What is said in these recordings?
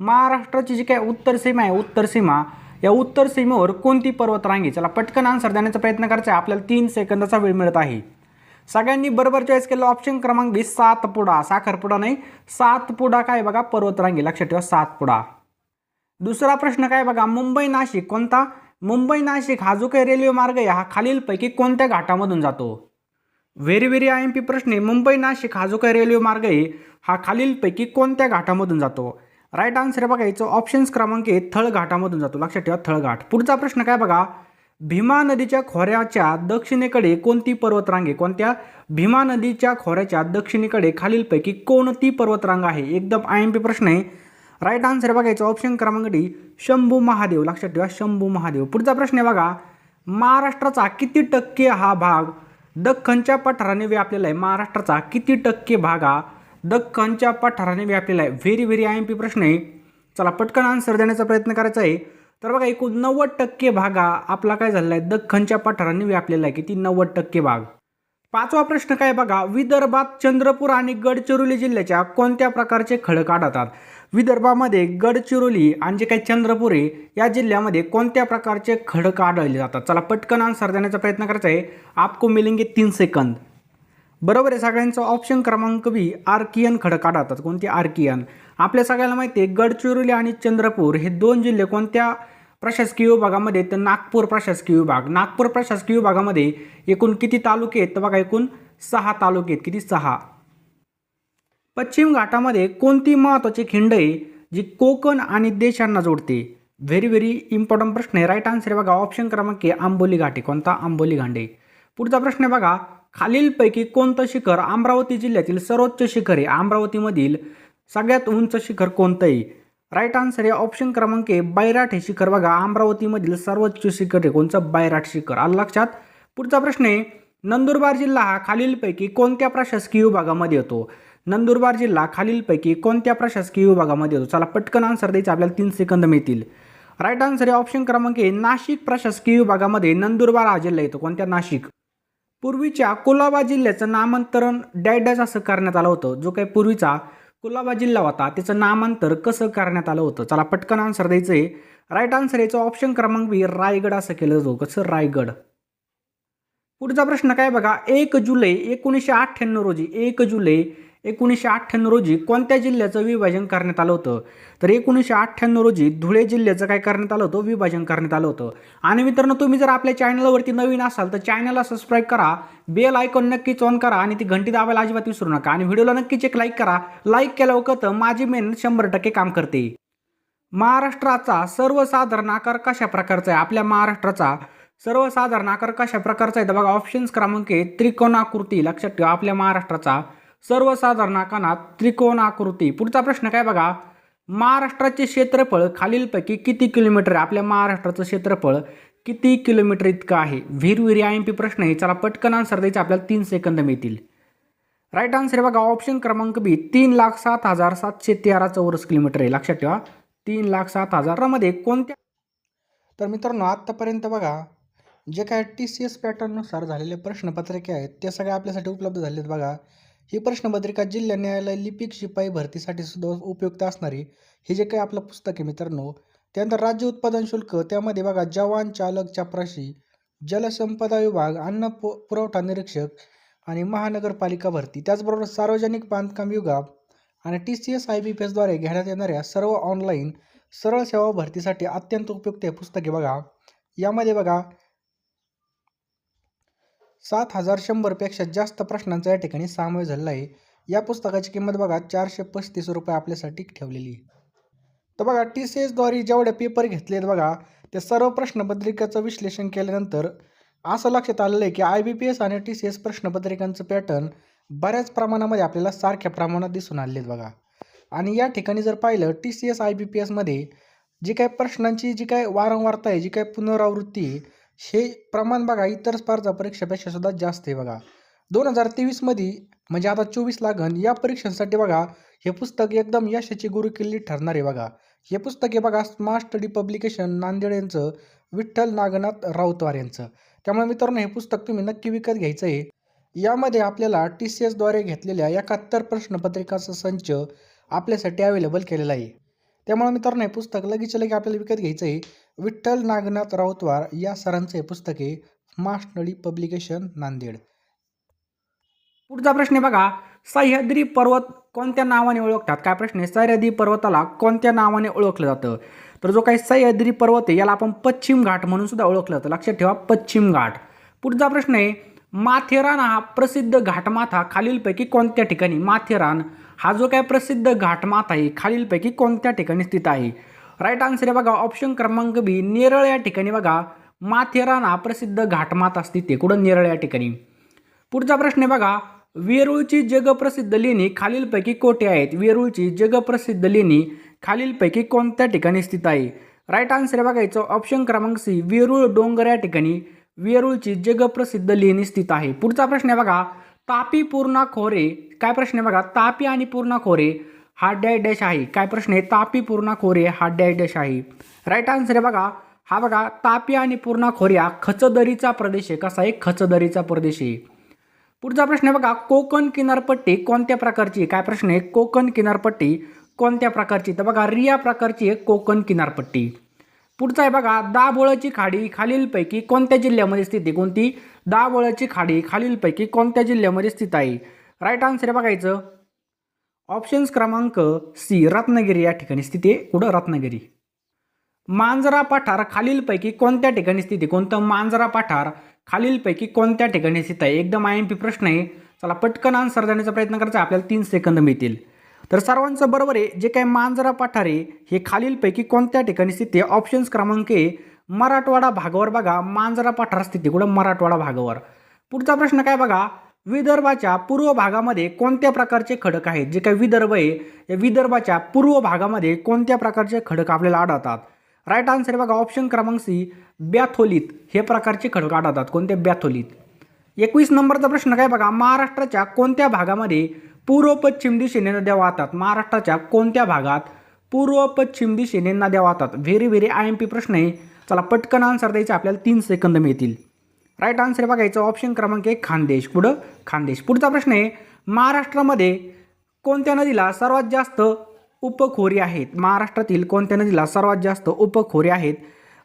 महाराष्ट्राची जी काय उत्तर सीमा आहे उत्तर सीमा या उत्तर सीमेवर कोणती पर्वतरांगी चला पटकन आन्सर देण्याचा प्रयत्न करायचा आहे. आपल्याला तीन सेकंदाचा वेळ मिळत आहे. सगळ्यांनी बरोबर चॉईस केलं. ऑप्शन क्रमांक बी सातपुडा साखरपुडा नाही. सातपुडा काय बघा? पर्वतरांगी लक्षात ठेवा सातपुडा दुसरा प्रश्न काय बघा? मुंबई नाशिक कोणता? मुंबई नाशिक हा जो काही रेल्वे मार्ग आहे हा खालीलपैकी कोणत्या घाटामधून जातो? Very very I M P प्रश्न आहे. मुंबई नाशिक हा जो काही रेल्वे मार्ग आहे हा खालीलपैकी कोणत्या घाटामधून जातो? राईट आन्सर आहे बघा याचं ऑप्शन्स क्रमांक आहे थळ घाटामधून जातो. लक्षात ठेवा थळघाट. पुढचा प्रश्न काय बघा? भीमा नदीच्या खोऱ्याच्या दक्षिणेकडे कोणती पर्वतरांग आहे? कोणत्या? भीमा नदीच्या खोऱ्याच्या दक्षिणेकडे खालीलपैकी कोणती पर्वतरांग आहे? एकदम आय एम पी प्रश्न आहे. राईट आन्सर बघायचं ऑप्शन क्रमांक डी शंभू महादेव. लक्षात ठेवा शंभू महादेव. पुढचा प्रश्न आहे बघा महाराष्ट्राचा किती टक्के हा भाग दख्खनच्या पठाराने व्यापलेला आहे? महाराष्ट्राचा किती टक्के भाग हा दख्खनच्या पठाराने व्यापलेला आहे. Very very I M P प्रश्न आहे. चला पटकन आन्सर देण्याचा प्रयत्न करायचा आहे. तर बघा एकूण नव्वद टक्के भागा आपला काय झालेला आहे? दख्खनच्या पठाराने व्यापलेला आहे. किती? नव्वद टक्के भाग. पाचवा प्रश्न काय बघा? विदर्भात चंद्रपूर आणि गडचिरोली जिल्ह्याच्या कोणत्या प्रकारचे खडक आढळतात? विदर्भामध्ये गडचिरोली आणि जे काही चंद्रपूर आहे या जिल्ह्यामध्ये कोणत्या प्रकारचे खडक आढळले जातात? चला पटकन आन्सर देण्याचा प्रयत्न करायचा आहे. आपको मिलेंगे तीन सेकंद बरोबर आहे सगळ्यांचा ऑप्शन क्रमांक बी आर्कियन खडक आढळतात. कोणते? आर्कियन. आपल्या सगळ्याला माहिती आहे गडचिरोली आणि चंद्रपूर हे दोन जिल्हे कोणत्या प्रशासकीय विभागामध्ये तर नागपूर प्रशासकीय विभाग. नागपूर प्रशासकीय विभागामध्ये एकूण किती तालुके आहेत? तर बघा एकूण सहा तालुके आहेत. किती? सहा. पश्चिम घाटामध्ये कोणती महत्त्वाची खिंड आहे जी कोकण आणि देशांना जोडते? व्हेरी व्हेरी इम्पॉर्टंट प्रश्न आहे. राईट आन्सर आहे बघा ऑप्शन क्रमांक आहे आंबोली घाटे कोणता? आंबोली घांडे पुढचा प्रश्न आहे बघा खालीलपैकी कोणतं शिखर अमरावती जिल्ह्यातील सर्वोच्च शिखर आहे? अमरावतीमधील सगळ्यात उंच शिखर कोणतं आहे राईट आन्सर आहे ऑप्शन क्रमांक आहे बैराट हे शिखर बघा. अमरावतीमधील सर्वोच्च शिखर आहे. कोणतं? बैराट शिखर. आलं लक्षात? पुढचा प्रश्न आहे नंदुरबार जिल्हा हा खालीलपैकी कोणत्या प्रशासकीय विभागामध्ये येतो? नंदुरबार जिल्हा खालीलपैकी कोणत्या प्रशासकीय विभागामध्ये येतो? चला पटकन आन्सर द्यायचं आपल्याला तीन सेकंद मिळतील. राईट आन्सर आहे ऑप्शन क्रमांक आहे नाशिक प्रशासकीय विभागामध्ये नंदुरबार हा जिल्हा येतो. कोणत्या? नाशिक. पूर्वीच्या कोलाबा जिल्ह्याचं नामांतरण डॅडॅच असं करण्यात आलं होतं. जो काही पूर्वीचा कोलाबा जिल्हा होता त्याचं नामांतर कसं करण्यात आलं होतं? चला पटकन आन्सर द्यायचं आहे. राईट आन्सर याचं ऑप्शन क्रमांक बी रायगड असं केलं जातो. कसं? रायगड. पुढचा प्रश्न काय बघा? एक जुलै एकोणीसशे अठ्ठ्याण्णव रोजी एक जुलै एकोणीसशे अठ्ठ्याण्णव रोजी कोणत्या जिल्ह्याचं विभाजन करण्यात आलं होतं? तर एकोणीसशे अठ्ठ्याण्णव रोजी धुळे जिल्ह्याचं काय करण्यात आलं होतं? विभाजन करण्यात आलं होतं. आणि मित्रांनो तुम्ही जर आपल्या चॅनलवरती नवीन असाल तर चॅनलला सबस्क्राईब करा बेल आयकॉन नक्कीच ऑन करा आणि ती घंटी दाबायला अजिबात विसरू नका. आणि व्हिडिओला नक्कीच एक लाईक करा. लाईक केल्यावर कळतं माझी मेहनत शंभर टक्के काम करते. महाराष्ट्राचा सर्वसाधारण आकार कशा प्रकारचा आहे? आपल्या महाराष्ट्राचा सर्वसाधारण आकार कशा प्रकारचा आहे? तर बघा ऑप्शन्स क्रमांक आहे त्रिकोणाकृती. लक्षात ठेवा आपल्या महाराष्ट्राचा सर्वसाधारण आकारात त्रिकोणाकृती. पुढचा प्रश्न काय बघा? महाराष्ट्राचे क्षेत्रफळ खालीलपैकी किती किलोमीटर आहे? आपल्या महाराष्ट्राचं क्षेत्रफळ किती किलोमीटर इतकं आहे? विहिरी आय एम पी प्रश्न आहे. चला पटकन आन्सर द्यायचे आपल्याला तीन सेकंद मिळतील. राईट आन्सर बघा ऑप्शन क्रमांक बी तीन लाख सात हजार सातशे तेरा चौरस किलोमीटर आहे. लक्षात ठेवा. तीन लाख सात हजारामध्ये कोणत्या तर मित्रांनो आत्तापर्यंत बघा जे काय टी सी एस पॅटर्ननुसार झालेले प्रश्नपत्रके आहेत ते सगळे आपल्यासाठी उपलब्ध झालेत बघा. ही प्रश्नपत्रिका जिल्हा न्यायालय लिपिक शिपाई भरतीसाठी सुद्धा उपयुक्त असणारी. हे जे काही आपलं पुस्तक आहे मित्रांनो त्यानंतर राज्य उत्पादन शुल्क त्यामध्ये बघा जवान चालक चपराशी जलसंपदा विभाग अन्न पु पुरवठा निरीक्षक आणि महानगरपालिका भरती. त्याचबरोबर सार्वजनिक बांधकाम विभाग आणि T C S I B P एसद्वारे घेण्यात येणाऱ्या सर्व ऑनलाईन सरळ सेवा भरतीसाठी अत्यंत उपयुक्त हे पुस्तके बघा. यामध्ये बघा सात हजार शंभरपेक्षा जास्त प्रश्नांचा या ठिकाणी समावेश झालेला आहे. या पुस्तकाची किंमत बघा चारशे पस्तीस रुपये आपल्यासाठी ठेवलेली तर बघा टी सी एसद्वारे जेवढे पेपर घेतले आहेत बघा ते सर्व प्रश्नपत्रिकेचं विश्लेषण केल्यानंतर असं लक्षात आलेलं आहे की आय बी पी एस आणि टी सी एस प्रश्नपत्रिकांचं पॅटर्न बऱ्याच प्रमाणामध्ये आपल्याला सारख्या प्रमाणात दिसून आलेले आहेत बघा. आणि या ठिकाणी जर पाहिलं T C S I B P एसमध्ये जी काय प्रश्नांची जी काय वारंवारता आहे जी काय पुनरावृत्ती आहे हे प्रमाण बघा इतर स्पर्धा परीक्षेपेक्षा सुद्धा जास्त आहे बघा. दोन हजार तेवीसमध्ये म्हणजे आता चोवीस लागण या परीक्षांसाठी बघा हे पुस्तक एकदम यशाची गुरुकिल्ली ठरणार आहे बघा. हे पुस्तक आहे बघा स्मार्ट स्टडी पब्लिकेशन नांदेड यांचं विठ्ठल नागनाथ राऊतवार यांचं. त्यामुळे मित्रांनो हे पुस्तक तुम्ही नक्की विकत घ्यायचं आहे. यामध्ये आपल्याला टी सी एसद्वारे घेतलेल्या एकाहत्तर प्रश्नपत्रिकाचा संच आपल्यासाठी अवेलेबल केलेला आहे. त्यामुळे मित्रांनो हे पुस्तक लगेच लगे आपल्याला विकत घ्यायचं आहे. विठ्ठल नागनाथ राऊतवार या सरांचे पुस्तके मास्टनळी पब्लिकेशन नांदेड. पुढचा प्रश्न आहे बघा सह्याद्री पर्वत कोणत्या नावाने ओळखतात? काय प्रश्न आहे? सह्याद्री पर्वताला कोणत्या नावाने ओळखलं जातं? तर जो काही सह्याद्री पर्वत आहे याला आपण पश्चिम घाट म्हणून सुद्धा ओळखलं जातं. लक्षात ठेवा पश्चिम घाट. पुढचा प्रश्न आहे माथेरान हा प्रसिद्ध घाटमाथा खालीलपैकी कोणत्या ठिकाणी? माथेरान हा जो काय प्रसिद्ध घाटमाथा आहे खालीलपैकी कोणत्या ठिकाणी स्थित आहे? राईट आन्सर आहे बघा ऑप्शन क्रमांक बी नेरळ या ठिकाणी बघा माथेरान हा प्रसिद्ध घाटमात असते ते. कुठं? नेरळ या ठिकाणी. पुढचा प्रश्न आहे बघा वेरूळची जगप्रसिद्ध लेणी खालीलपैकी कोठे आहेत? वेरूळची जगप्रसिद्ध लेणी खालीलपैकी कोणत्या ठिकाणी स्थित आहे? राईट आन्सर आहे बघायचं ऑप्शन क्रमांक सी वेरूळ डोंगर या ठिकाणी वेरूळची जगप्रसिद्ध लेणी स्थित आहे. पुढचा प्रश्न आहे बघा तापी पूर्णा खोरे काय प्रश्न आहे बघा? तापी आणि पूर्णा खोरे हा डॅश डॅश आहे काय प्रश्न आहे? तापी पूर्णा खोरे हा डॅश डॅश आहे राईट आन्सर आहे बघा. हा बघा तापी आणि पूर्णा खोरे खचदरीचा प्रदेश आहे. कसा आहे? खचदरीचा प्रदेश आहे. पुढचा प्रश्न आहे बघा कोकण किनारपट्टी कोणत्या प्रकारची? काय प्रश्न आहे? कोकण किनारपट्टी कोणत्या प्रकारची? तर बघा रिया प्रकारची आहे कोकण किनारपट्टी. पुढचा आहे बघा दाभोळाची खाडी खालीलपैकी कोणत्या जिल्ह्यामध्ये स्थित आहे? कोणती? दाभोळाची खाडी खालीलपैकी कोणत्या जिल्ह्यामध्ये स्थित आहे? राईट आन्सर आहे बघायचं ऑप्शन्स क्रमांक सी रत्नागिरी या ठिकाणी स्थिती आहे. कुठं? रत्नागिरी. मांजरा पठार खालीलपैकी कोणत्या ठिकाणी स्थिती कोणतं मांजरा पठार खालीलपैकी कोणत्या ठिकाणी स्थित आहे? एकदम आय एम पी प्रश्न आहे. चला पटकन आन्सर देण्याचा प्रयत्न करायचा आपल्याला तीन सेकंद मिळतील. तर सर्वांचं बरोबर आहे. जे काही मांजरा पठार आहे हे खालीलपैकी कोणत्या ठिकाणी स्थित आहे? ऑप्शन्स क्रमांक आहे मराठवाडा भागावर बघा. मांजरा पठार स्थिती कुठं? मराठवाडा भागावर. पुढचा प्रश्न काय बघा? विदर्भाच्या पूर्व भागामध्ये कोणत्या प्रकारचे खडक आहेत? जे काही विदर्भ आहे या विदर्भाच्या पूर्व भागामध्ये कोणत्या प्रकारचे खडक आपल्याला आढळतात? राईट आन्सर बघा ऑप्शन क्रमांक सी बॅथोलित हे प्रकारचे खडक आढळतात. कोणत्या बॅथोलित एकवीस नंबरचा प्रश्न काय बघा महाराष्ट्राच्या कोणत्या भागामध्ये पूर्व पश्चिम दिशेने नद्या वाहतात? महाराष्ट्राच्या कोणत्या भागात पूर्व पश्चिम दिशेने नद्या वाहतात? Very very I M P प्रश्न आहे. चला पटकन आन्सर द्यायचे आपल्याला तीन सेकंद मिळतील. राईट आन्सर बघायचं ऑप्शन क्रमांक एक खानदेश. पुढं खानदेश. पुढचा प्रश्न आहे महाराष्ट्रामध्ये कोणत्या नदीला सर्वात जास्त उपखोरी आहेत? महाराष्ट्रातील कोणत्या नदीला सर्वात जास्त उपखोरी आहेत?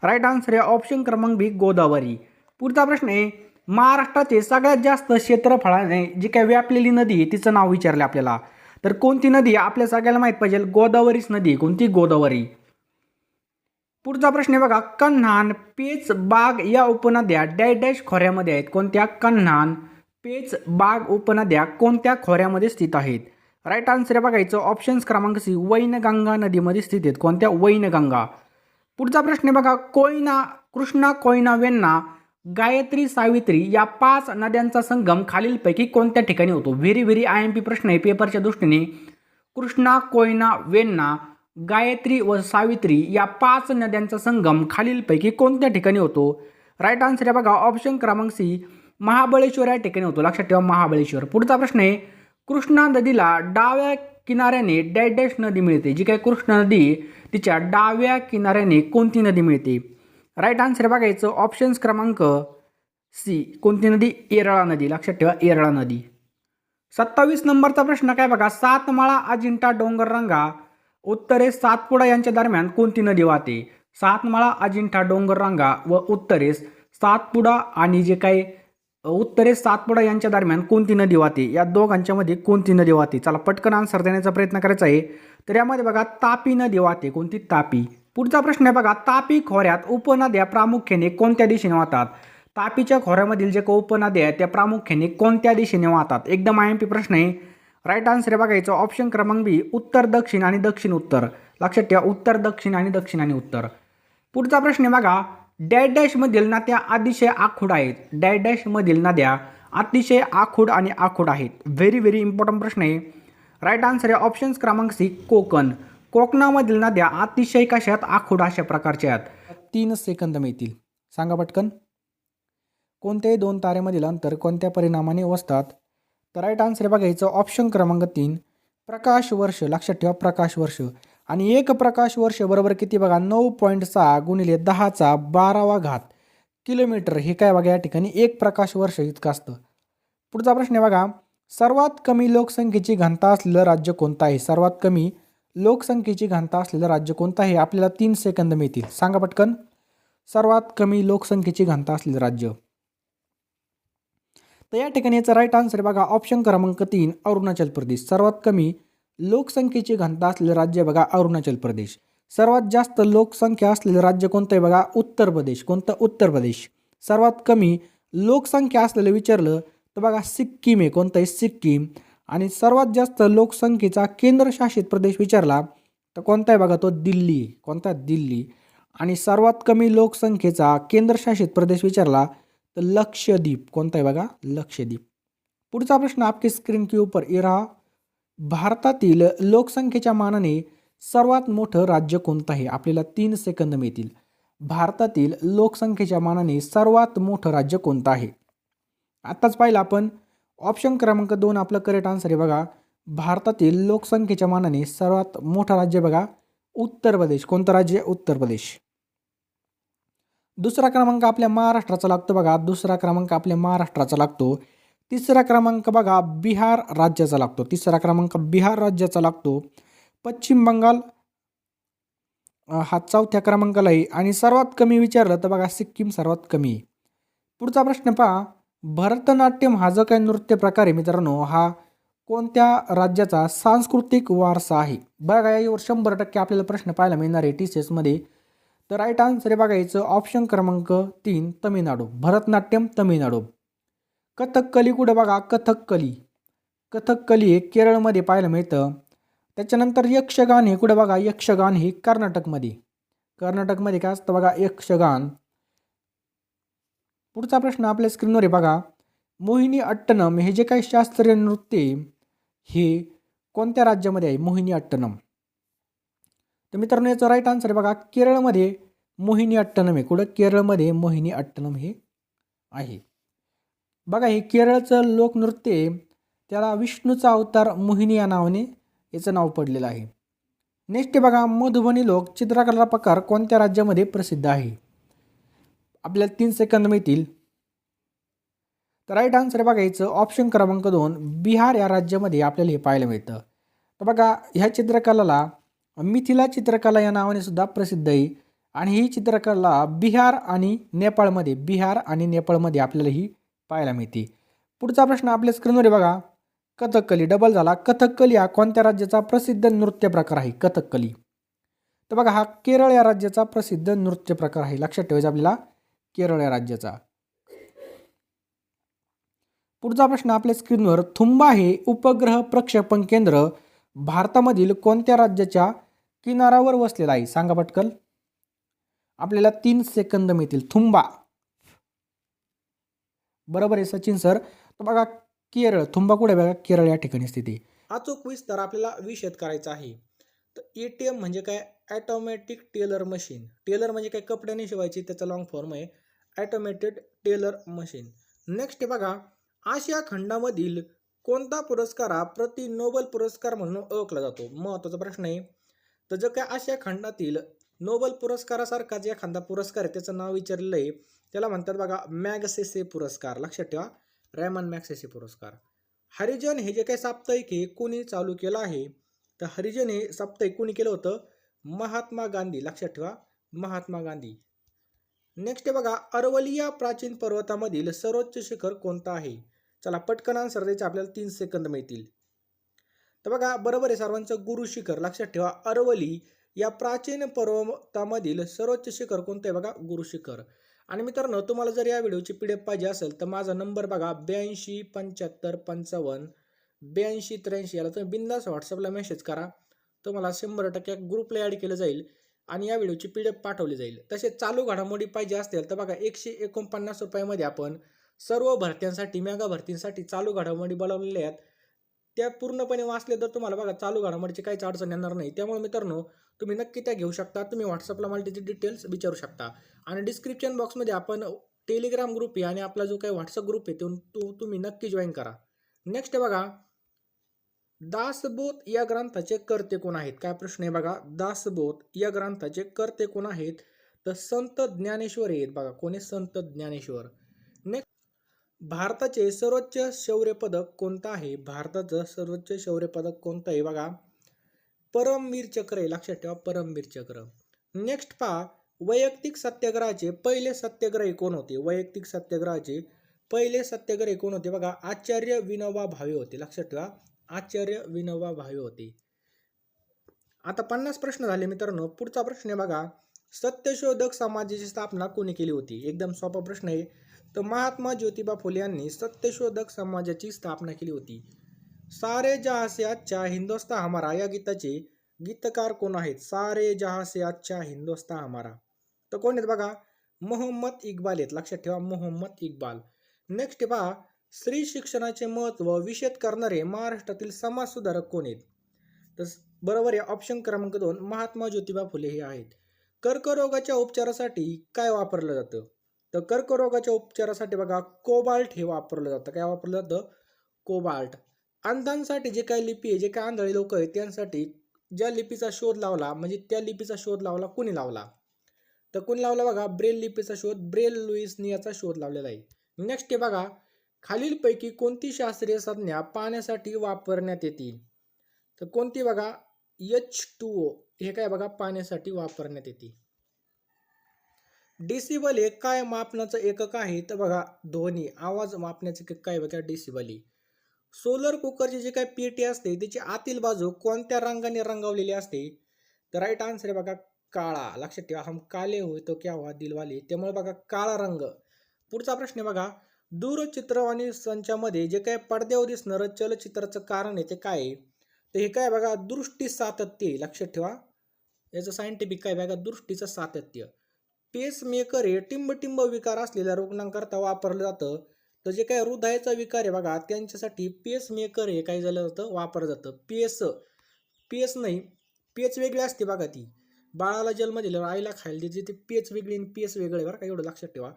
राईट आन्सर आहे ऑप्शन क्रमांक बी गोदावरी. पुढचा प्रश्न आहे महाराष्ट्राचे सगळ्यात जास्त क्षेत्रफळाने जी काही व्यापलेली नदी आहे तिचं नाव विचारलं आपल्याला. तर कोणती नदी आपल्या सगळ्याला माहीत पाहिजे गोदावरीच नदी आहे. कोणती? गोदावरी. पुढचा प्रश्न आहे बघा कन्हान पेच बाग या उपनद्या डॅश डॅश खोऱ्यामध्ये आहेत. कोणत्या? कन्हान पेच बाग उपनद्या कोणत्या खोऱ्यामध्ये स्थित आहेत? राईट आन्सर बघायचं ऑप्शन्स क्रमांक सी वैनगंगा नदीमध्ये स्थित आहेत. कोणत्या? वैनगंगा. पुढचा प्रश्न आहे बघा कोयना कृष्णा कोयना वेन्ना गायत्री सावित्री या पाच नद्यांचा संगम खालीलपैकी कोणत्या ठिकाणी होतो? Very very I M P प्रश्न आहे. पेपरच्या दृष्टीने कृष्णा कोयना वेन्ना गायत्री व सावित्री या पाच नद्यांचा संगम खालीलपैकी कोणत्या ठिकाणी होतो? राईट आन्सर आहे बघा ऑप्शन क्रमांक सी महाबळेश्वर या ठिकाणी होतो. लक्षात ठेवा महाबळेश्वर. पुढचा प्रश्न आहे कृष्णा नदीला डाव्या किनाऱ्याने डॅश डॅश नदी मिळते. जी काय कृष्णा नदी तिच्या डाव्या किनाऱ्याने कोणती नदी मिळते? राईट आन्सर बघायचं ऑप्शन्स क्रमांक सी कोणती नदी? येरळा नदी. लक्षात ठेवा येरळा नदी. सत्तावीस नंबरचा प्रश्न काय बघा सातमाळा अजिंठा डोंगररांगा उत्तरेस सातपुडा यांच्या दरम्यान कोणती नदी वाहते? सातमाळा अजिंठा डोंगररांगा व उत्तरेस सातपुडा आणि जे काही उत्तरेस सातपुडा यांच्या दरम्यान कोणती नदी वाहते? या दोघांच्या मध्ये कोणती नदी वाहते? चला पटकन आन्सर देण्याचा प्रयत्न करायचा आहे. तर यामध्ये बघा तापी नदी वाहते. कोणती? तापी. पुढचा प्रश्न आहे बघा तापी खोऱ्यात उपनद्या प्रामुख्याने कोणत्या दिशेने वाहतात? तापीच्या खोऱ्यामधील जे काही उपनद्या आहेत त्या प्रामुख्याने कोणत्या दिशेने वाहतात? एकदम आय एम पी प्रश्न आहे. राईट आन्सर आहे बघायचं ऑप्शन क्रमांक बी उत्तर दक्षिण आणि दक्षिण उत्तर. लक्षात ठेवा उत्तर दक्षिण आणि दक्षिण आणि उत्तर. पुढचा प्रश्न बघा डॅश डॅशमधील नद्या अतिशय आखूड आहेत. डॅश डॅशमधील नद्या अतिशय आखूड आणि आखूड आहेत. व्हेरी व्हेरी इम्पॉर्टंट प्रश्न आहे. राईट आन्सर आहे ऑप्शन्स क्रमांक सी कोकण. कोकणामधील नद्या अतिशय कशात? आखूड अशा प्रकारच्या आहेत. तीन सेकंद मिळतील. सांगा पटकन. कोणत्याही दोन तारेमधील अंतर कोणत्या परिणामाने वसतात? तर राईट आन्सर बघायचं ऑप्शन क्रमांक तीन. प्रकाश वर्ष लक्षात ठेवा प्रकाश वर्ष. आणि एक प्रकाश वर्ष बरोबर किती बघा नऊ पॉईंट सहा गुणिले दहाचा बारावा घात. किलोमीटर हे काय बघा या ठिकाणी एक प्रकाश वर्ष इतकं असतं. पुढचा प्रश्न आहे बघा सर्वात कमी लोकसंख्येची घनता असलेलं राज्य कोणतं आहे? सर्वात कमी लोकसंख्येची घनता असलेलं राज्य कोणतं आहे? आपल्याला तीन सेकंद मिळतील. सांगा पटकन. सर्वात कमी लोकसंख्येची घनता असलेलं राज्य. तर या ठिकाणी याचा राईट आन्सर बघा ऑप्शन क्रमांक तीन अरुणाचल प्रदेश. सर्वात कमी लोकसंख्येची घनता असलेलं राज्य बघा अरुणाचल प्रदेश. सर्वात जास्त लोकसंख्या असलेलं राज्य कोणतं आहे बघा उत्तर प्रदेश. कोणतं? उत्तर प्रदेश. सर्वात कमी लोकसंख्या असलेलं विचारलं तर बघा सिक्कीम आहे. कोणतं आहे? सिक्कीम. आणि सर्वात जास्त लोकसंख्येचा केंद्रशासित प्रदेश विचारला तर कोणता आहे बघा तो दिल्ली आहे. कोणता? दिल्ली. आणि सर्वात कमी लोकसंख्येचा केंद्रशासित प्रदेश विचारला तर लक्षद्वीप कोणता आहे बघा? लक्षद्वीप. पुढचा प्रश्न आपकी स्क्रीन के ऊपर ये रहा. भारतातील लोकसंख्येच्या मानाने सर्वात मोठं राज्य कोणतं आहे? आपल्याला तीन सेकंद मिळतील. भारतातील लोकसंख्येच्या मानाने सर्वात मोठं राज्य कोणतं आहे? आत्ताच पाहिलं आपण. ऑप्शन क्रमांक दोन आपलं करेक्ट आन्सर आहे बघा. भारतातील लोकसंख्येच्या मानाने सर्वात मोठं राज्य बघा. उत्तर प्रदेश. कोणतं राज्य? उत्तर प्रदेश. दुसरा क्रमांक आपल्या महाराष्ट्राचा लागतो बघा. दुसरा क्रमांक आपल्या महाराष्ट्राचा लागतो. तिसरा क्रमांक बघा बिहार राज्याचा लागतो. तिसरा क्रमांक बिहार राज्याचा लागतो. पश्चिम बंगाल हा चौथ्या क्रमांकाला आहे आणि सर्वात कमी विचारलं तर बघा सिक्कीम सर्वात कमी. आहे पुढचा प्रश्न पहा. भरतनाट्यम हा जो काही नृत्य प्रकार आहे मित्रांनो हा कोणत्या राज्याचा सांस्कृतिक वारसा आहे? बघा यावर शंभर टक्के आपल्याला प्रश्न पाहायला मिळणार आहे. टी सी एसमध्ये तर राईट आन्सर हे बघायचं ऑप्शन क्रमांक तीन तमिळनाडू. भरतनाट्यम तमिळनाडू. कथककली कुठं बघा? कथककली कथककली हे केरळमध्ये पाहायला मिळतं. त्याच्यानंतर यक्षगान हे कुठं बघा? यक्षगान हे कर्नाटकमध्ये. कर्नाटकमध्ये काय असतं बघा? यक्षगान. पुढचा प्रश्न आपल्या स्क्रीनवर आहे बघा. मोहिनी अट्टनम हे जे काही शास्त्रीय नृत्य हे कोणत्या राज्यामध्ये आहे? मोहिनी अट्टनम. तर मित्रांनो याचं राईट आन्सर आहे बघा केरळमध्ये मोहिनी अट्टनम आहे. कुठं? केरळमध्ये मोहिनी अट्टनम हे आहे. बघा हे केरळचं लोकनृत्य त्याला विष्णूचा अवतार मोहिनी या नावाने याचं नाव पडलेलं आहे. नेक्स्ट बघा मधुबनी लोक चित्रकला प्रकार कोणत्या राज्यामध्ये प्रसिद्ध आहे? आपल्याला तीन सेकंद मिळतील. तर राईट आन्सर बघायचं ऑप्शन क्रमांक दोन बिहार या राज्यामध्ये आपल्याला हे पाहायला मिळतं. तर बघा ह्या चित्रकलाला मिथिला चित्रकला या नावाने सुद्धा प्रसिद्ध आहे. आणि ही चित्रकला बिहार आणि नेपाळमध्ये बिहार आणि नेपाळमध्ये आपल्याला ही पाहायला मिळते. पुढचा प्रश्न आपल्या स्क्रीनवर आहे बघा. कथकली डबल झाला. कथकली हा कोणत्या राज्याचा प्रसिद्ध नृत्य प्रकार आहे? कथकली तर बघा हा केरळ या राज्याचा प्रसिद्ध नृत्य प्रकार आहे. लक्षात ठेवायचा आपल्याला केरळ या राज्याचा. पुढचा प्रश्न आपल्या स्क्रीनवर थुंबा हे उपग्रह प्रक्षेपण केंद्र भारतामधील कोणत्या राज्याच्या किनारावर वसलेला आहे. सांगा पटकन. आपल्याला तीन सेकंद मिळतील. थुंबा. बरोबर आहे सचिन सर. तर बघा केरळ. थुंबा कुठे बघा? केरळ या ठिकाणी स्थिती अचूक विस्तार आपल्याला विषद करायचा आहे. तर ए टी एम म्हणजे काय? ॲटोमॅटिक टेलर मशीन टेलर म्हणजे काय? कपड्याने शिवायची त्याचा लॉंग फॉर्म आहे. ॲटोमॅटेड टेलर मशीन नेक्स्ट बघा. आशिया खंडामधील कोणता पुरस्कार हा प्रति नोबल पुरस्कार म्हणून ओळखला जातो? महत्त्वाचा प्रश्न आहे. तर जो काय आशिया खंडातील नोबल पुरस्कारासारखा जे एखादा पुरस्कार आहे त्याचं नाव विचारलेलं आहे त्याला म्हणतात बघा मॅगसेसे पुरस्कार. लक्षात ठेवा रॅमन मॅक्सेसे पुरस्कार. हरिजन हे जे काही साप्ताहिक आहे कोणी चालू केलं आहे? तर हरिजन हे साप्ताहिक कोणी केलं होतं? महात्मा गांधी. लक्षात ठेवा महात्मा गांधी. नेक्स्ट बघा अरवलिया प्राचीन पर्वतामधील सर्वोच्च शिखर कोणतं आहे? चला पटकन आन्सर द्यायचे आपल्याला तीन सेकंद मिळतील. तर बघा बरोबर आहे सर्वांचं. गुरु शिखर लक्षात ठेवा. अरवली या प्राचीन पर्वतामधील सर्वोच्च शिखर कोणतं आहे बघा? गुरु शिखर. आणि मित्रांनो तुम्हाला जर या व्हिडिओची पी डी एफ पाहिजे असेल तर माझा नंबर बघा ब्याऐंशी पंच्याहत्तर पंचावन्न ब्याऐंशी त्र्याऐंशी याला तुम्ही बिंदास व्हॉट्सअपला मेसेज करा. तुम्हाला शंभर टक्के ग्रुपला ॲड केलं जाईल आणि या व्हिडिओची पी डी एफ पाठवली जाईल. तसेच चालू घडामोडी पाहिजे असतील तर बघा एकशे एकोणपन्नास रुपयामध्ये आपण सर्व भरत्यांसाठी मेगा भरतींसाठी चालू घडामोडी बनवलेल्या आहेत. त्या पूर्णपणे वाचले तर तुम्हाला बघा चालू घडामोडीची काहीच अडचण येणार नाही. त्यामुळे मित्रांनो तुम्ही नक्की त्या घेऊ शकता. तुम्ही व्हॉट्सअपला मला त्याची डिटेल्स विचारू शकता. आणि डिस्क्रिप्शन बॉक्समध्ये आपण टेलिग्राम ग्रुप आहे आणि आपला जो काही व्हॉट्सअप ग्रुप आहे तो तुम्ही नक्की जॉईन करा. नेक्स्ट बघा दासबोध या ग्रंथाचे कर्ते कोण आहेत? काय प्रश्न आहे बघा? दासबोध या ग्रंथाचे कर्ते कोण आहेत? तर संत ज्ञानेश्वर आहेत बघा. कोणी संत ज्ञानेश्वर. भारताचे सर्वोच्च शौर्य पदक कोणतं आहे? भारताचं सर्वोच्च शौर्य पदक कोणतं आहे बघा. परमवीर चक्र आहे लक्षात ठेवा परमवीर चक्र. नेक्स्ट पहा वैयक्तिक सत्याग्रहाचे पहिले सत्याग्रही कोण होते? वैयक्तिक सत्याग्रहाचे पहिले सत्याग्रही कोण होते? बघा आचार्य विनोबा भावे होते लक्षात ठेवा. आचार्य विनोबा भावे होते. आता पन्नास प्रश्न झाले मित्रांनो. पुढचा प्रश्न आहे बघा सत्यशोधक समाजाची स्थापना कोणी केली होती? एकदम सोपा प्रश्न आहे. तर महात्मा ज्योतिबा फुले यांनी सत्यशोधक समाजाची स्थापना केली होती. सारे जहाँ से अच्छा हमारा या गीताचे गीतकार कोण आहेत? सारे जहाँ से अच्छा हमारा. तर कोण आहेत बघा? मोहम्मद इक्बाल आहेत. लक्षात ठेवा मोहम्मद इक्बाल. नेक्स्ट पहा स्त्री शिक्षणाचे महत्त्व विषद करणारे महाराष्ट्रातील समाजसुधारक कोण आहेत? तर बरोबर आहे ऑप्शन क्रमांक दोन महात्मा ज्योतिबा फुले हे आहेत. कर्करोगाच्या उपचारासाठी काय वापरलं जातं? तर कर्करोगाच्या उपचारासाठी बघा कोबाल्ट हे वापरलं जातं. काय वापरलं जातं? कोबाल्ट. अंधांसाठी जे काही लिपी आहे जे काही आंधळे लोक आहेत त्यांसाठी ज्या लिपीचा शोध लावला म्हणजे त्या लिपीचा शोध लावला कोणी लावला? तर कोणी लावला बघा ब्रेल लिपीचा शोध ब्रेल लुईसनी याचा शोध लावलेला आहे. नेक्स्ट आहे बघा खालीलपैकी कोणती शास्त्रीय संज्ञा पाण्यासाठी वापरण्यात येतील तर कोणती बघा एच टू ओ हे काय बघा पाण्यासाठी वापरण्यात येते. डेसिबल हे काय मापनाचं एकक आहे? तर बघा ध्वनी आवाज मापण्याचं एकक काय बघा डेसिबल हे. सोलर कुकरची जी काय पेटी असते त्याची आतील बाजू कोणत्या रंगाने रंगवलेली असते? तर राईट आन्सर आहे बघा काळा. लक्षात ठेवा हम काले होय तो क्या हुआ दिलवाले. त्यामुळे बघा काळा रंग. पुढचा प्रश्न आहे बघा दूरचित्रवाणी संचामध्ये जे काय पडद्यावर दिसणारं चलचित्राचं कारण आहे ते काय आहे? तर हे काय बघा दृष्टी सातत्य लक्षात ठेवा. याचं सायंटिफिक काय बघा दृष्टीचं सातत्य. पेस मेकर हे टिंबटिंब विकार असलेल्या रुग्णांकरता वापरलं जातं. तर जे काय हृदयाचा विकार आहे बघा त्यांच्यासाठी पेस मेकर हे काय झालं जातं वापरलं जातं. पेस पेस नाही पेच वेगळी असते बघा ती. बाळाला जन्म दिल्यावर आईला खायला देते ते पेच वेगळी आणि पेस वेगळे बरं का एवढं लक्षात ठेवा.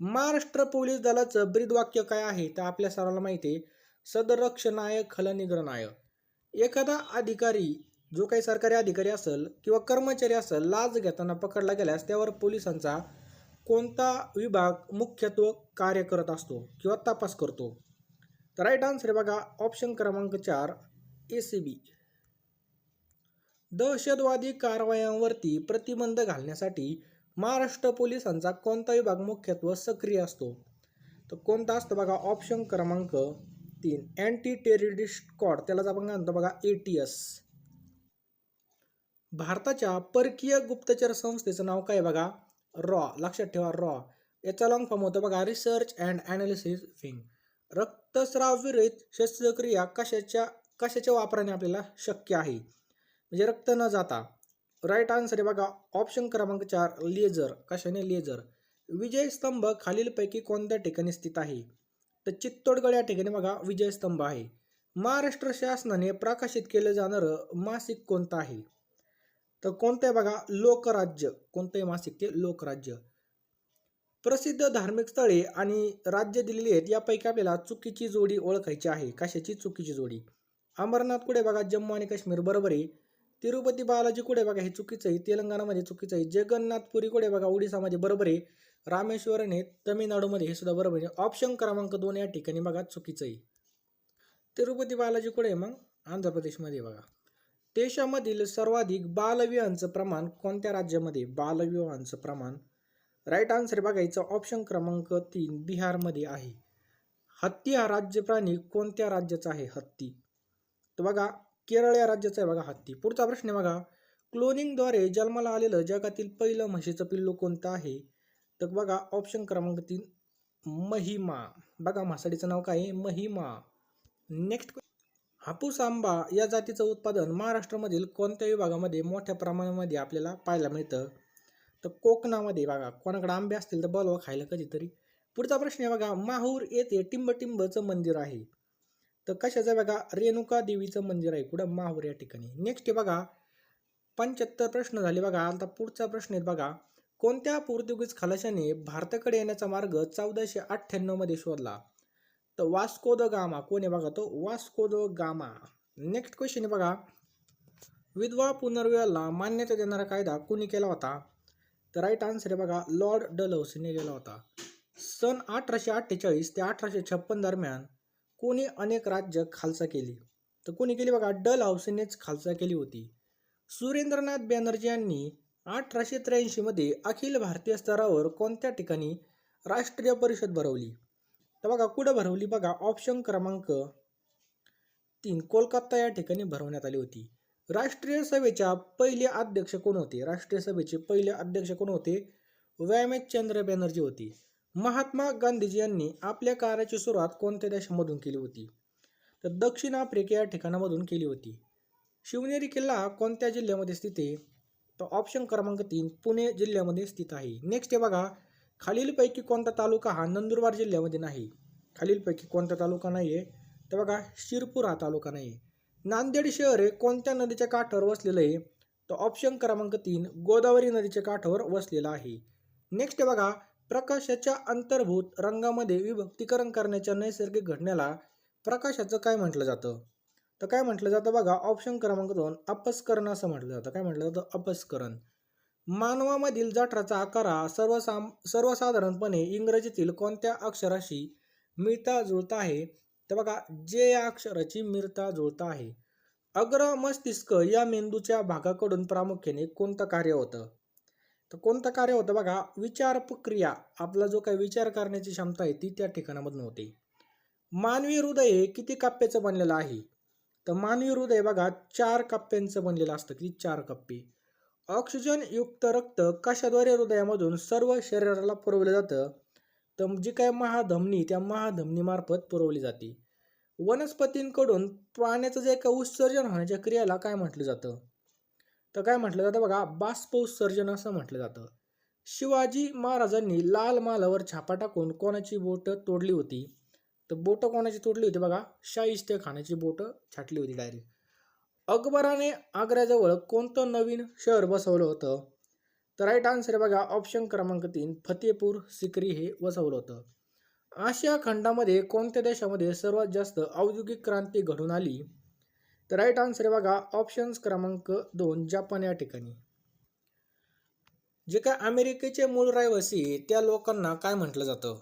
महाराष्ट्र पोलीस दलाचं ब्रीदवाक्य काय आहे? तर आपल्या सर्वांना माहिती आहे. सदरक्षनायक खलनिग्रनायक एखादा अधिकारी जो काही सरकारी अधिकारी असेल किंवा कर्मचारी असेल लाच घेताना पकडला गेल्यास त्यावर पोलिसांचा कोणता विभाग मुख्यत्व कार्य करत असतो किंवा तपास करतो? तर राईट आन्सर आहे बघा ऑप्शन क्रमांक चार ए सी बी दहशतवादी कारवायांवरती प्रतिबंध घालण्यासाठी महाराष्ट्र पोलिसांचा कोणता विभाग मुख्यत्व सक्रिय असतो? तर कोणता असतो बघा ऑप्शन क्रमांक तीन अँटी टेररिस्ट स्क्वॉड त्यालाच आपण म्हणतो बघा ए टी एस भारताच्या परकीय गुप्तचर संस्थेचं नाव काय बघा? रॉ. लक्षात ठेवा रॉ. याचा लॉंग फॉर्म होतो बघा रिसर्च अँड ॲनालिसिस विंग रक्तस्रावविरहित शस्त्रक्रिया कशाच्या कशाच्या वापराने आपल्याला शक्य आहे? म्हणजे रक्त न जाता. राईट आन्सर आहे बघा ऑप्शन क्रमांक चार लेझर कशाने? लेझर विजयस्तंभ खालीलपैकी कोणत्या ठिकाणी स्थित आहे? तर चित्तोडगड या ठिकाणी बघा विजयस्तंभ आहे. महाराष्ट्र शासनाने प्रकाशित केलं जाणारं मासिक कोणतं आहे? तर कोणतं आहे बघा लोकराज्य. कोणतंही मासिक ते लोकराज्य. प्रसिद्ध धार्मिक स्थळे आणि राज्य दिलेली आहेत यापैकी आपल्याला चुकीची जोडी ओळखायची आहे. कशाची? चुकीची जोडी. अमरनाथ कुठे बघा जम्मू आणि काश्मीर. बरोबर आहे. तिरुपती बालाजी कुठे बघा हे चुकीचं आहे. तेलंगणामध्ये चुकीचं आहे. जगन्नाथपुरी कुठे बघा ओडिसामध्ये बरोबर आहे. रामेश्वरन हे तमिळनाडूमध्ये हे सुद्धा बरोबर आहे. ऑप्शन क्रमांक दोन या ठिकाणी बघा चुकीचं आहे. तिरुपती बालाजी कुठे आहे मग? आंध्र प्रदेशमध्ये बघा. देशामधील सर्वाधिक बालविवाहांचं प्रमाण कोणत्या राज्यामध्ये? बालविवाहांचं प्रमाण. राईट आन्सर बघायचं ऑप्शन क्रमांक तीन बिहारमध्ये आहे. हत्ती हा राज्य प्राणी कोणत्या राज्याचा आहे? हत्ती. तर बघा केरळ या राज्याचा आहे बघा हत्ती. पुढचा प्रश्न आहे बघा क्लोनिंगद्वारे जन्माला आलेलं जगातील पहिलं म्हशीचं पिल्लू कोणतं आहे? तर बघा ऑप्शन क्रमांक तीन महिमा. बघा म्हसाडीचं नाव काय आहे? महिमा. नेक्स्ट हापूस आंबा या जातीचं उत्पादन महाराष्ट्रामधील कोणत्या विभागामध्ये मोठ्या प्रमाणामध्ये आपल्याला पाहायला मिळतं. तर कोकणामध्ये बघा कोणाकडे आंबे असतील तर बोलवा खायला कधीतरी. पुढचा प्रश्न आहे बघा माहूर येथे टिंबटिंबचं मंदिर आहे. तर कशाचं बघा रेणुका देवीचं मंदिर आहे कुठं? माहूर या ठिकाणी. नेक्स्ट आहे बघा पंच्याहत्तर प्रश्न झाले बघा. आता पुढचा प्रश्न आहे बघा कोणत्या पोर्तुगीज खलाशाने भारताकडे येण्याचा मार्ग चौदाशे अठ्ठ्याण्णवमध्ये शोधला? तर वास्को द गामा कोण आहे बघा तो? Vasco da Gama next question आहे बघा. विधवा पुनर्विवाहाला मान्यता देणारा कायदा कुणी केला होता? तर राईट आन्सर आहे बघा लॉर्ड डलौसीने केला होता. सन अठराशे अठ्ठेचाळीस ते अठराशे छप्पन दरम्यान कोणी अनेक राज्य खालसा केली? तर कोणी केली बघा? डल हाऊसेनेच खालसा केली होती. सुरेंद्रनाथ बॅनर्जी यांनी अठराशे त्र्याऐंशीमध्ये अखिल भारतीय स्तरावर कोणत्या ठिकाणी राष्ट्रीय परिषद भरवली? तर बघा कुठं भरवली? बघा ऑप्शन क्रमांक तीन कोलकाता या ठिकाणी भरवण्यात आली होती. राष्ट्रीय सभेच्या पहिले अध्यक्ष कोण होते? राष्ट्रीय सभेचे पहिले अध्यक्ष कोण होते? व्यायामेशचंद्र बॅनर्जी होते. महात्मा गांधीजी यांनी आपल्या कार्याची सुरुवात कोणत्या देशामधून केली होती? तर दक्षिण आफ्रिका या ठिकाणामधून केली होती. शिवनेरी किल्ला कोणत्या जिल्ह्यामध्ये स्थित आहे? तर ऑप्शन क्रमांक तीन पुणे जिल्ह्यामध्ये स्थित आहे. नेक्स्ट आहे बघा खालीलपैकी कोणता तालुका हा नंदुरबार जिल्ह्यामध्ये नाही. खालीलपैकी कोणता तालुका नाही आहे तर बघा शिरपूर हा तालुका नाही आहे नांदेड शहर हे कोणत्या नदीच्या काठावर वसलेलं आहे? तर ऑप्शन क्रमांक तीन गोदावरी नदीच्या काठावर वसलेलं आहे. नेक्स्ट बघा प्रकाशाच्या अंतर्भूत रंगामध्ये विभक्तीकरण करण्याच्या नैसर्गिक घटनेला प्रकाशाचं काय म्हटलं जातं? तर काय म्हटलं जातं बघा ऑप्शन क्रमांक दोन अपस्करण असं म्हटलं जातं. काय म्हटलं जातं? अपस्करण. मानवामधील जठराचा आकार हा सर्वसाम सर्वसाधारणपणे इंग्रजीतील कोणत्या अक्षराशी मिळता जुळता आहे? तर बघा जे या अक्षराची मिळता जुळता आहे. अग्र मस्तिष्क या मेंदूच्या भागाकडून प्रामुख्याने कोणतं कार्य होतं? तर कोणतं कार्य होतं बघा विचार प्रक्रिया आपला जो काही विचार करण्याची क्षमता आहे ती त्या ठिकाणामधून होते. मानवी हृदय हे किती कप्प्याचं बनलेलं आहे? तर मानवी हृदय बघा चार कप्प्यांचं बनलेलं असतं किती चार कप्पे ऑक्सिजन युक्त रक्त कशाद्वारे हृदयामधून सर्व शरीराला पुरवलं जातं? तर जी काय महाधमनी त्या महाधमनीमार्फत पुरवली जाते. वनस्पतींकडून पाण्याचं जे काय उत्सर्जन होण्याच्या क्रियेला काय म्हटलं जातं? तर काय म्हटलं जातं बघा बाष्प उत्सर्जन असं म्हटलं जातं. शिवाजी महाराजांनी लाल मालावर छापा टाकून कोणाची बोटं तोडली होती? तर बोटं कोणाची तोडली होती बघा शाहिस्ते खानाची बोटं छाटली होती डायरेक्ट अकबराने आग्र्याजवळ कोणतं नवीन शहर बसवलं होतं? तर राईट आन्सर बघा ऑप्शन क्रमांक तीन फतेपूर सिक्री हे वसवलं होतं. आशिया खंडामध्ये कोणत्या देशामध्ये सर्वात जास्त औद्योगिक क्रांती घडून आली? तर राईट आन्सर बघा ऑप्शन्स क्रमांक दोन जपान या ठिकाणी. जे काय अमेरिकेचे मूळ रहिवासी त्या लोकांना काय म्हटलं जातं?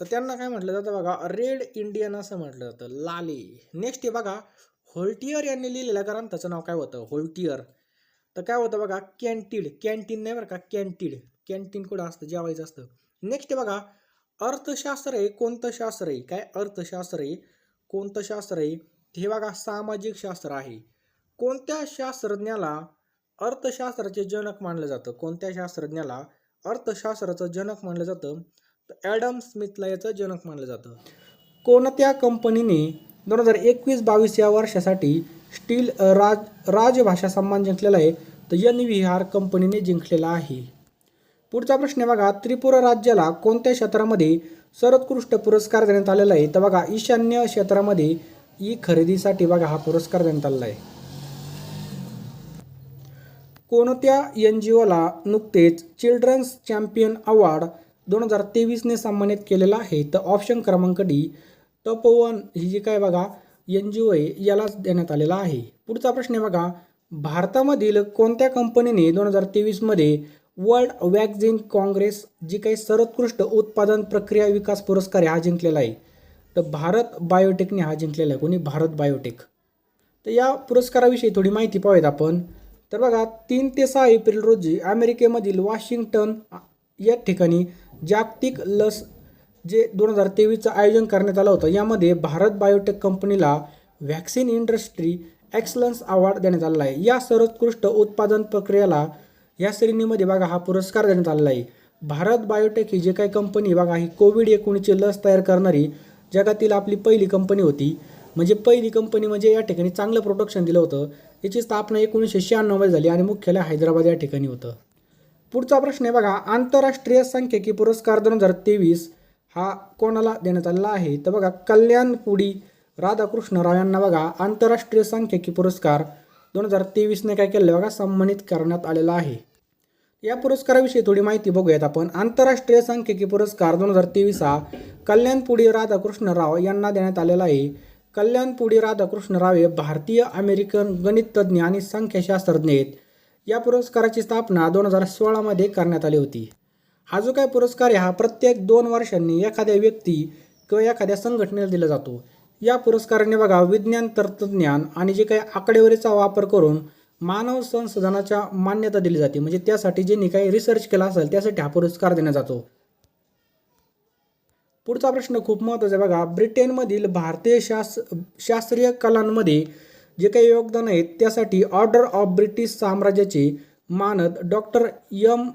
तर त्यांना काय म्हटलं जातं बघा रेड इंडियन असं म्हटलं जातं लाले नेक्स्ट आहे बघा होल्टियर यांनी लिहिलेल्या त्याचं नाव काय होतं? होल्टियर. तर काय होतं बघा कॅन्टीड. कॅन्टीन नाही बरं का? कॅन्टीड. कॅन्टीन कुठं असतं? जेवायचं असतं. नेक्स्ट आहे बघा अर्थशास्त्र आहे कोणतं शास्त्र आहे? काय अर्थशास्त्र आहे? कोणतं शास्त्र आहे? हे बघा सामाजिक शास्त्र आहे. कोणत्या शास्त्रज्ञाला अर्थशास्त्राचे जनक मानलं जातं? कोणत्या शास्त्रज्ञाला अर्थशास्त्राचं जनक मानलं जातं? तर ॲडम स्मिथला याचं जनक मानलं जातं. कोणत्या कंपनीने दोन हजार एकवीस बावीस या वर्षासाठी स्टील राज राजभाषा सन्मान जिंकलेला आहे. तर एन व्ही आर कंपनीने जिंकलेला आहे. पुढचा प्रश्न आहे बघा त्रिपुरा राज्याला कोणत्या क्षेत्रामध्ये सर्वोत्कृष्ट पुरस्कार देण्यात आलेला आहे? तर बघा ईशान्य क्षेत्रामध्ये ई खरेदीसाठी बघा हा पुरस्कार देण्यात आलेला आहे. कोणत्या एन जी ओला नुकतेच चिल्ड्रन्स चॅम्पियन अवॉर्ड दोन हजार तेवीसने सन्मानित केलेला आहे? तर ऑप्शन क्रमांक डी तपोवन ही जी काय बघा एन जी ओ आहे यालाच देण्यात आलेला आहे. पुढचा प्रश्न आहे बघा भारतामधील कोणत्या कंपनीने दोन हजार तेवीसमध्ये वर्ल्ड वॅक्झिन काँग्रेस जी काही सर्वोत्कृष्ट उत्पादन प्रक्रिया विकास पुरस्कार हा जिंकलेला आहे तर भारत बायोटेकने हा जिंकलेला आहे. कोणी? भारत बायोटेक. तर या पुरस्काराविषयी थोडी माहिती पाहूयात आपण. तर बघा तीन ते सहा एप्रिल रोजी अमेरिकेमधील वॉशिंग्टन या ठिकाणी जागतिक लस जे दोन हजार तेवीसचं आयोजन करण्यात आलं होतं यामध्ये भारत बायोटेक कंपनीला व्हॅक्सिन इंडस्ट्री एक्सलन्स अवॉर्ड देण्यात आलेला आहे. या सर्वोत्कृष्ट उत्पादन प्रक्रियेला या श्रेणीमध्ये बघा हा पुरस्कार देण्यात आलेला आहे. भारत बायोटेक ही जे काही कंपनी बघा ही कोविड एकोणीसची लस तयार करणारी जगातील आपली पहिली कंपनी होती. म्हणजे पहिली कंपनी म्हणजे या ठिकाणी चांगलं प्रोडक्शन दिलं होतं. याची स्थापना एकोणीसशे शहाण्णवमध्ये झाली आणि मुख्यालय हैदराबाद या ठिकाणी होतं. पुढचा प्रश्न आहे बघा आंतरराष्ट्रीय सांख्यिकी पुरस्कार दोन हजार तेवीस हा कोणाला देण्यात आलेला आहे? तर बघा कल्याणपुडी राधाकृष्ण राव यांना बघा आंतरराष्ट्रीय सांख्यिकी पुरस्कार दोन हजार तेवीसने काय केलं बघा? सन्मानित करण्यात आलेला आहे. या पुरस्काराविषयी थोडी माहिती बघूयात आपण. आंतरराष्ट्रीय सांख्यिकी पुरस्कार दोन हजार तेवीस हा कल्याणपुडी राधाकृष्ण राव यांना देण्यात आलेला आहे. कल्याणपुडी राधाकृष्ण राव हे भारतीय अमेरिकन गणिततज्ज्ञ आणि संख्याशास्त्रज्ञ आहेत. या पुरस्काराची स्थापना दोन हजार सोळामध्ये करण्यात आली होती. हा जो काय पुरस्कार आहे हा प्रत्येक दोन वर्षांनी एखाद्या व्यक्ती किंवा एखाद्या संघटनेला दिला जातो. या पुरस्काराने बघा विज्ञान तंत्रज्ञान आणि जे काही आकडेवारीचा वापर करून मानव संशोधनाच्या मान्यता दिली जाते. म्हणजे त्यासाठी ज्यांनी काही रिसर्च केला असेल त्यासाठी हा पुरस्कार देण्यात जातो. पुढचा प्रश्न खूप महत्त्वाचा आहे बघा. ब्रिटनमधील भारतीय शास शास्त्रीय कलांमध्ये जे काही योगदान आहेत त्यासाठी ऑर्डर ऑफ ब्रिटिश साम्राज्याचे मानद डॉक्टर यम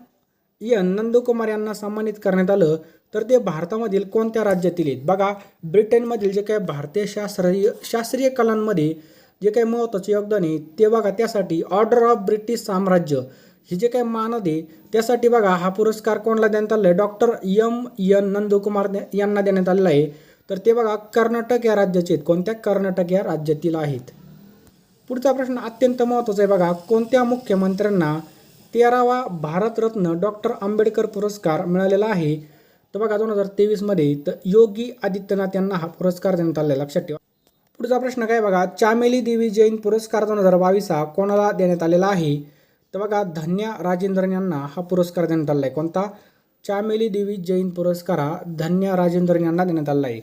एन नंदकुमार यांना सन्मानित करण्यात आलं तर ते भारतामधील कोणत्या राज्यातील आहेत? बघा ब्रिटनमधील जे काही भारतीय शास्त्रीय शास्त्रीय कलांमध्ये जे काही महत्त्वाचे योगदान आहे ते बघा त्यासाठी ऑर्डर ऑफ ब्रिटिश साम्राज्य हे जे काही मानद आहे त्यासाठी बघा हा पुरस्कार कोणाला देण्यात आला आहे डॉक्टर यम एन नंदकुमार यांना देण्यात आलेला आहे. तर ते बघा कर्नाटक या राज्याचे आहेत. कोणत्या कर्नाटक या राज्यातील आहेत? पुढचा प्रश्न अत्यंत महत्त्वाचा आहे बघा कोणत्या मुख्यमंत्र्यांना तेरावा भारतरत्न डॉक्टर आंबेडकर पुरस्कार मिळालेला आहे. तर बघा दोन हजार तेवीसमध्ये तर योगी आदित्यनाथ यांना हा पुरस्कार देण्यात आलेला आहे, लक्षात ठेवा. पुढचा प्रश्न काय बघा चामेली देवी जैन पुरस्कार दोन हजार बावीस हा कोणाला देण्यात आलेला आहे? तर बघा धन्या राजेंद्रन यांना हा पुरस्कार देण्यात आलेला आहे. कोणता? चामेली देवी जैन पुरस्कार हा धन्या राजेंद्रन यांना देण्यात आलेला आहे.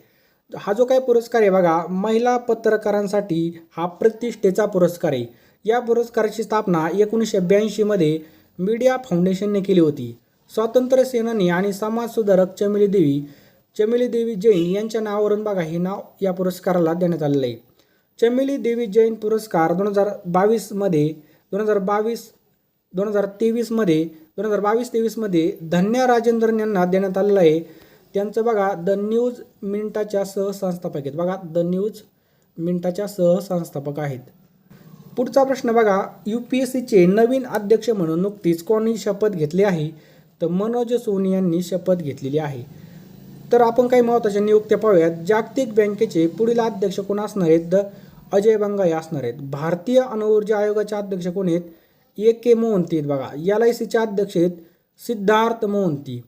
हा जो काही पुरस्कार आहे बघा महिला पत्रकारांसाठी हा प्रतिष्ठेचा पुरस्कार आहे. या पुरस्काराची स्थापना एकोणीसशे ब्याऐंशीमध्ये मीडिया फाउंडेशनने केली होती. स्वातंत्र्य सेनानी आणि समाजसुधारक चमेली देवी चमेली देवी जैन यांच्या नावावरून बघा हे नाव या पुरस्काराला देण्यात आलेलं आहे. चमेली देवी जैन पुरस्कार दोन हजार बावीसमध्ये दोन हजार बावीस दोन हजार तेवीसमध्ये दोन हजार बावीस तेवीसमध्ये धन्या राजेंद्रन यांना देण्यात आलेलं आहे. त्यांचं बघा द न्यूज मिनिटाच्या सहसंस्थापक आहेत. बघा द न्यूज मिनिटाच्या सहसंस्थापक आहेत. पुढचा प्रश्न बघा. यू पी एस सीचे नवीन अध्यक्ष म्हणून नुकतीच कोणी शपथ घेतली आहे? तर मनोज सोनी यांनी शपथ घेतलेली आहे. तर आपण काही महत्त्वाच्या नियुक्त्या पाहूयात. जागतिक बँकेचे पुढील अध्यक्ष कोण असणार आहेत? द अजय बंगाई असणार आहेत. भारतीय अणुऊर्जा आयोगाचे अध्यक्ष कोण आहेत? ए के मोहंती आहेत बघा. एल आय सीचे अध्यक्ष आहेत सिद्धार्थ मोहंती.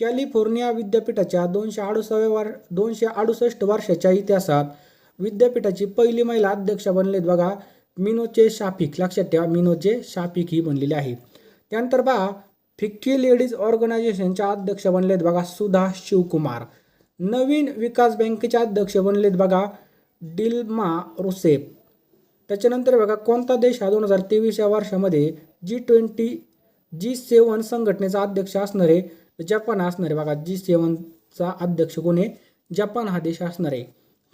कॅलिफोर्निया विद्यापीठाच्या दोनशे अडुसाव्या वार दोनशे अडुसष्ट वर्षाच्या इतिहासात विद्यापीठाची पहिली महिला अध्यक्ष बनलेत बघा. मिनोचे शाफिक लक्षात ठेवा मिनोचे शाफिक ही बनलेली आहे. त्यानंतर बघा फिक्की लेडीज ऑर्गनायझेशनच्या अध्यक्ष बनलेत बघा सुधा शिवकुमार. नवीन विकास बँकेच्या अध्यक्ष बनलेत बघा डिल्मा रुसेफ त्याच्यानंतर बघा कोणता देश हा दोन हजार तेवीस या वर्षामध्ये जी ट्वेंटी जी सेवन संघटनेचा अध्यक्ष असणार? आहे जपान असणार आहे बघा जी सेवनचा अध्यक्ष कोण आहे? जपान हा देश असणार. आहे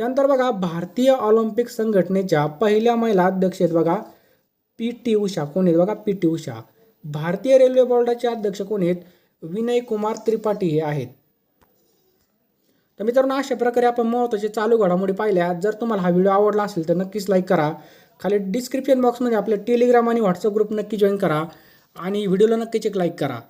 त्यानंतर बघा भारतीय ऑलिम्पिक संघटनेच्या पहिल्या महिला अध्यक्ष आहेत बघा पी टी उषा. कोण आहेत बघा पी टी उषा. भारतीय रेल्वे बोर्डाचे अध्यक्ष कोण आहेत? विनय कुमार त्रिपाठी हे आहेत. तर मित्रांनो अशा प्रकारे आपण महत्त्वाचे चालू घडामोडी पाहिल्या. जर तुम्हाला हा व्हिडिओ आवडला असेल तर नक्कीच लाईक करा. खाली डिस्क्रिप्शन बॉक्समध्ये आपल्या टेलिग्राम आणि व्हॉट्सअप ग्रुप नक्की जॉईन करा. आणि व्हिडिओला नक्कीच एक लाईक करा.